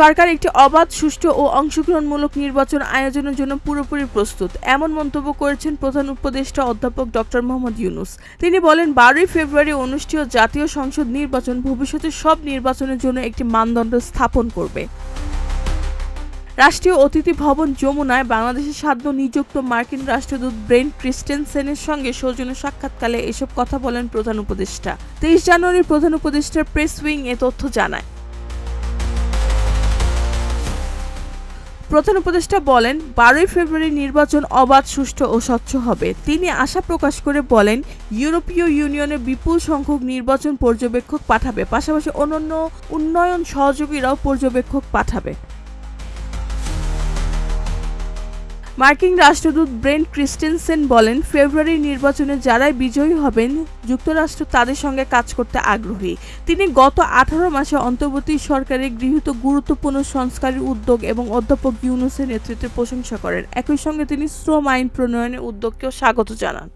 সরকার একটি অবাধ, সুষ্ঠু ও অংশগ্রহণমূলক নির্বাচন আয়োজনের জন্য পুরোপুরি প্রস্তুত, এমন মন্তব্য করেছেন প্রধান উপদেষ্টা অধ্যাপক ডক্টর মোহাম্মদ ইউনুস। তিনি বলেন, বারোই ফেব্রুয়ারি অনুষ্ঠেয় জাতীয় সংসদ নির্বাচন ভবিষ্যতে সব নির্বাচনের জন্য একটি মানদণ্ড স্থাপন করবে। রাষ্ট্রীয় অতিথি ভবন যমুনায় বাংলাদেশের সাধ্য নিযুক্ত মার্কিন রাষ্ট্রদূত ব্রেন্ট ক্রিস্টেনসেনের সঙ্গে সৌজন্য সাক্ষাৎকালে এসব কথা বলেন প্রধান উপদেষ্টা। তেইশ জানুয়ারি প্রধান উপদেষ্টার প্রেস উইং এ তথ্য জানায়। প্রধান উপদেষ্টা বলেন, বারোই ফেব্রুয়ারি নির্বাচন অবাধ, সুষ্ঠু ও স্বচ্ছ হবে। তিনি আশা প্রকাশ করে বলেন, ইউরোপীয় ইউনিয়নের বিপুল সংখ্যক নির্বাচন পর্যবেক্ষক পাঠাবে। পাশাপাশি অন্যান্য উন্নয়ন সহযোগীরাও পর্যবেক্ষক পাঠাবে। মার্কিন রাষ্ট্রদূত ব্রেন্ট ক্রিস্টেনসেন বলেন, ফেব্রুয়ারি নির্বাচনে যারাই বিজয়ী হবেন, যুক্তরাষ্ট্র তাদের সঙ্গে কাজ করতে আগ্রহী। তিনি গত আঠারো মাসে অন্তর্বর্তী সরকারের গৃহীত গুরুত্বপূর্ণ সংস্কারের উদ্যোগ এবং অধ্যাপক ইউনুসের নেতৃত্বে প্রশংসা করেন। একই সঙ্গে তিনি শ্রম আইন প্রণয়নের উদ্যোগকেও স্বাগত জানান।